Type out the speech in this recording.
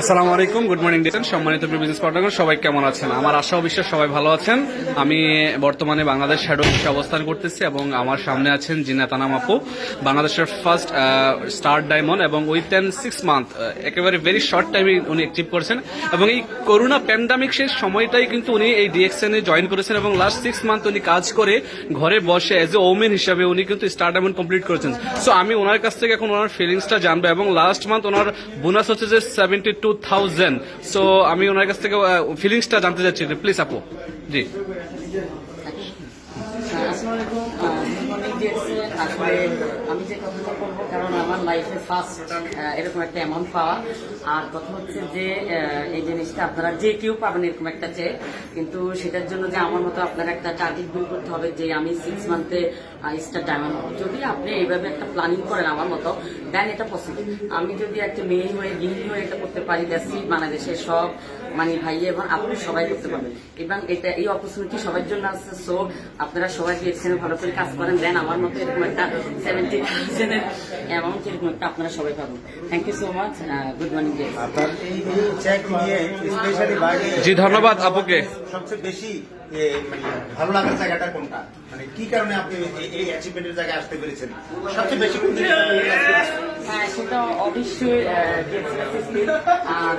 আসসালামু আলাইকুম, good morning ডিটেন সম্মানিত বিজনেস পার্টনার সবাই কেমন আছেন? আমার আশা বিশ্বাস সবাই ভালো আছেন। আমি বর্তমানে বাংলাদেশ শ্যাডো অবস্থান করতেছি এবং আমার সামনে আছেন জিনা তানাম আপু। বাংলাদেশের ফার্স্ট স্টার ডায়মন্ড এবং উইথ এন সিক্স মান্থ একেবারে ভেরি শর্ট টাইমে উনি অ্যাক্টিভ করেছেন। এবং এই করোনা প্যান্ডামিক শেষ সময়টাই কিন্তু উনি এই ডিএক্সএনে জয়েন করেছেন এবং লাস্ট সিক্স মান্থ উনি কাজ করে ঘরে বসে এজ এ ওমেন হিসাবে উনি কিন্তু স্টার ডায়মন্ড কমপ্লিট করেছেন। সো আমি ওনার কাছ থেকে এখন ওনার ফিলিংসটা জানব এবং লাস্ট মান্থ ওনার বোনাস হচ্ছে যে সেভেন্টি টু থাউজেন্ড সো আমি ওনার কাছ থেকে ফিলিংসটা জানতে চাচ্ছি প্লিজ আপু জি। আমার লাইফে ফার্স্ট এরকম একটা অ্যামাউন্ট পাওয়া। আর কথা হচ্ছে যে এই জিনিসটা আপনারা যে কেউ পাবেন এরকম একটা চেয়ে কিন্তু সেটার জন্য যে আমার মতো আপনার একটা টার্গেট বিল করতে হবে যে আমি সিক্স মান্থে স্টার ডায়মন্ড হব যদি আপনি এইভাবে একটা প্ল্যানিং করেন আমার মতো দেন এটা পসিবল আমি যদি একটা মেয়ে হয়ে, গৃহিণী হয়ে এটা করতে পারি দ্যাসি বাংলাদেশের সব মানে ভাই এবং আপনি সবাই করতে পারবেন। এবং এটা, এই অপরচুনিটি সবার জন্য আছে সো আপনারা সবাই এখানে ভালো করে কাজ করেন দেন আমার মতো এরকম একটা সেভেন্টি থাউজেন্ডের অ্যামাউন্ট এরকম একটা আপনারা সবাই পাবেন thank you so much good morning আপনার এই চেক নিয়ে স্পেশালি বাইরে জি, ধন্যবাদ আপুকে। সবচেয়ে বেশি মানে ভালো লাগার জায়গাটা কোনটা মানে কি কারণে আপনি এই- অ্যাচিভমেন্টের জায়গায় আসতে পেরেছেন সবচেয়ে বেশি কোন? হ্যাঁ সেটা অবশ্যই আর